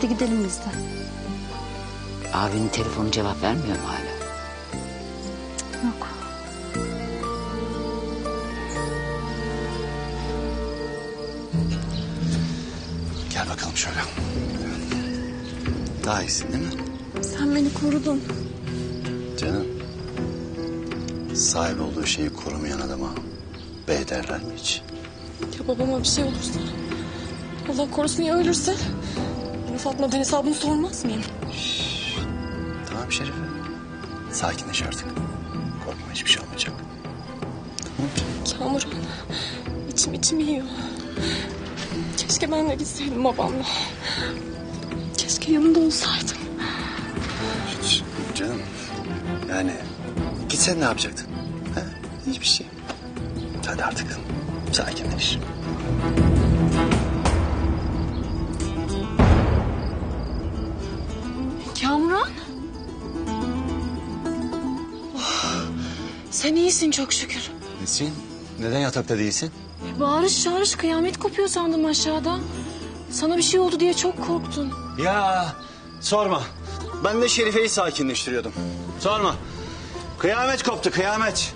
hadi gidelim biz de. Abinin telefonu cevap vermiyor mu hala? Yok. Gel bakalım şöyle. Daha iyisin değil mi? Sen beni korudun. Canım. Sahip olduğu şeyi korumayan adama bey derler mi hiç? Ya babama bir şey olursa. Allah korusun ya ölürse. Ben Fatma'dan hesabını sormaz mıyım? Tamam Şerife. Sakinleş artık. Korkma hiçbir şey olmayacak. Kamuran. içim içim yiyor. Keşke ben de gitseydim babamla. Keşke yanında olsaydım. Hiç. Canım. Yani gitsen ne yapacaktın? Ha? Hiçbir şey. Hadi artık sakinleş. Sen iyisin çok şükür. Nesin? Neden yatakta değilsin? Bağırış çağırış kıyamet kopuyor sandım aşağıda. Sana bir şey oldu diye çok korktum. Ya sorma. Ben de Şerife'yi sakinleştiriyordum. Sorma. Kıyamet koptu kıyamet.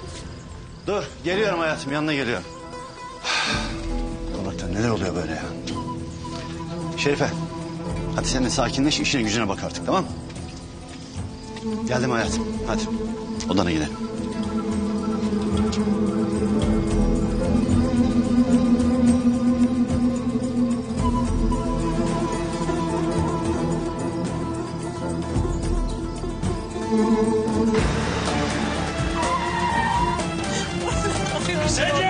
Dur geliyorum hayatım yanına geliyorum. Allah'tan neler oluyor böyle ya. Şerife hadi sen de sakinleş işine gücüne bak artık tamam mı? Geldim hayatım hadi odana gidelim. Sence!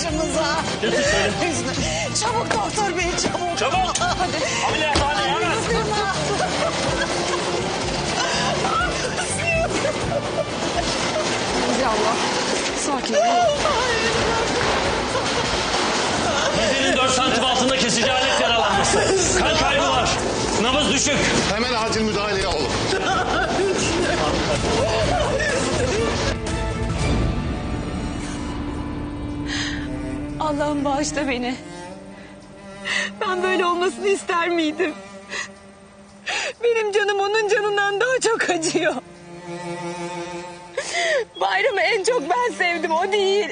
Başımıza? Getir söyle. Hüsnü çabuk doktor bey çabuk. Çabuk. Hadi. Ameliyathane hemen. Hüsnü Mahmut. Sakin ol. Bedenin 4 santim altında kesici alet yaralanması. Kan kaybı var. Nabız düşük. Hemen acil müdahaleye olun. Allah'ım bağışla beni. Ben böyle olmasını ister miydim? Benim canım onun canından daha çok acıyor. Bayramı en çok ben sevdim o değil.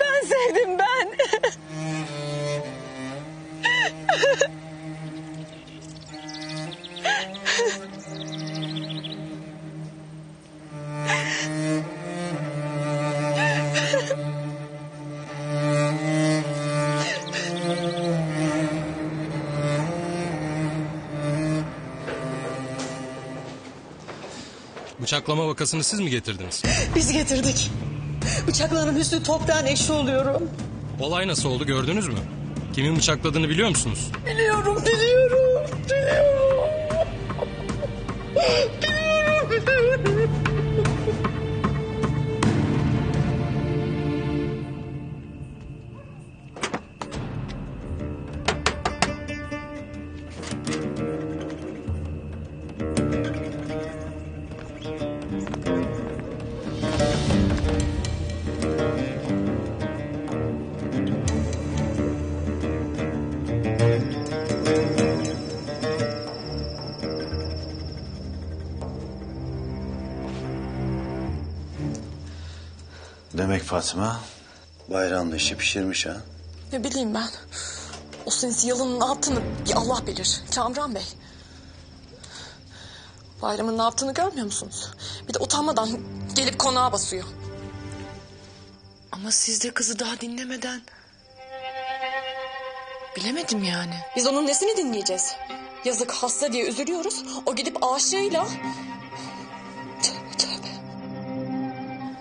Ben sevdim ben. Bıçaklama vakasını siz mi getirdiniz? Biz getirdik. Bıçaklanan Hüsnü toptan eşi oluyorum. Olay nasıl oldu gördünüz mü? Kimin bıçakladığını biliyor musunuz? Biliyorum, biliyorum, biliyorum. Biliyorum. Demek Fatma bayrağın işi pişirmiş ha. Ne bileyim ben. O sinsi yalının ne yaptığını bir Allah bilir. Kamran Bey. Bayramın ne yaptığını görmüyor musunuz? Bir de utanmadan gelip konağa basıyor. Ama siz de kızı daha dinlemeden... Bilemedim yani. Biz onun nesini dinleyeceğiz? Yazık hasta diye üzülüyoruz. O gidip aşığıyla... Tövbe tövbe.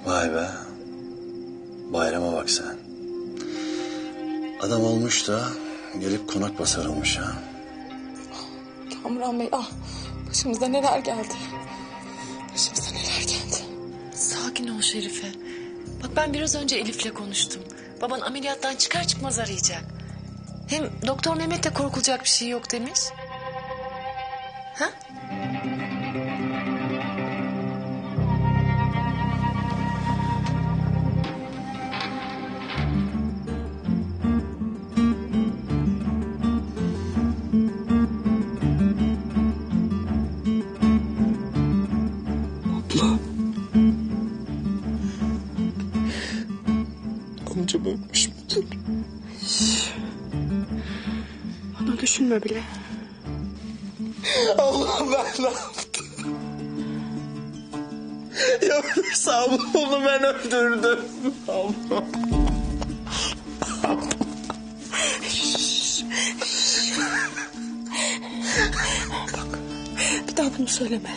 Vay be. Bayrama bak sen. Adam olmuş da gelip konak basarılmış ha. Kamuran Bey ah başımıza neler geldi. Başımıza neler geldi. Sakin ol Şerife. Bak ben biraz önce Elif'le konuştum. Baban ameliyattan çıkar çıkmaz arayacak. Hem doktor Mehmet de korkulacak bir şey yok demiş. Ha? Amcam ölmüş müdür? Onu düşünme bile. Allah ben ne yaptım? Yaptıysam onu ben öldürdüm. Allah. Bir daha bunu söyleme.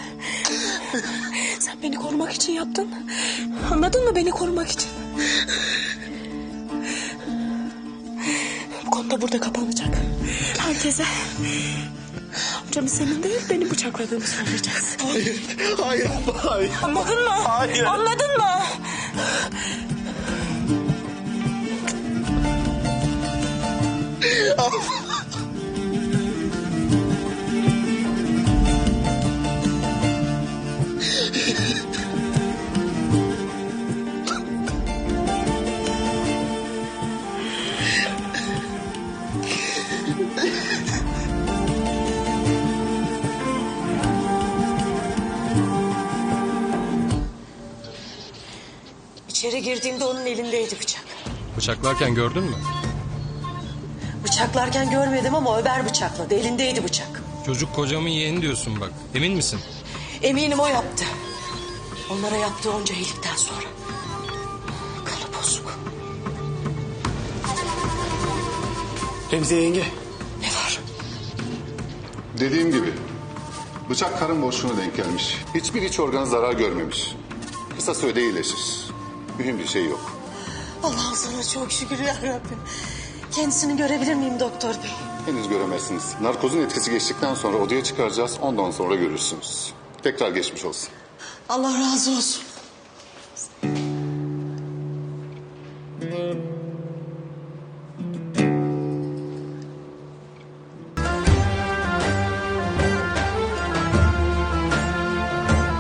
Sen beni korumak için yaptın. Anladın mı beni korumak için? Bu konuda burada kapanacak. Herkese amcamı senin değil beni bıçakladığını söyleyeceğiz. Hayır, hayır, hayır. Anladın mı? Hayır. Anladın mı? İçeri girdiğimde onun elindeydi bıçak. Bıçaklarken gördün mü? Bıçaklarken görmedim ama Ömer bıçakladı. Elindeydi bıçak. Çocuk kocamın yeğeni diyorsun bak. Emin misin? Eminim o yaptı. Onlara yaptığı onca iyilikten sonra. Kanı bozuk. Remziye yenge. Ne var? Dediğim gibi bıçak karın boşluğuna denk gelmiş. Hiçbir iç organı zarar görmemiş. Kısa sürede iyileşir. Mühim bir şey yok. Allah'ım sana çok şükür ya Rabbim. Kendisini görebilir miyim doktor bey? Henüz göremezsiniz. Narkozun etkisi geçtikten sonra odaya çıkaracağız. Ondan sonra görürsünüz. Tekrar geçmiş olsun. Allah razı olsun.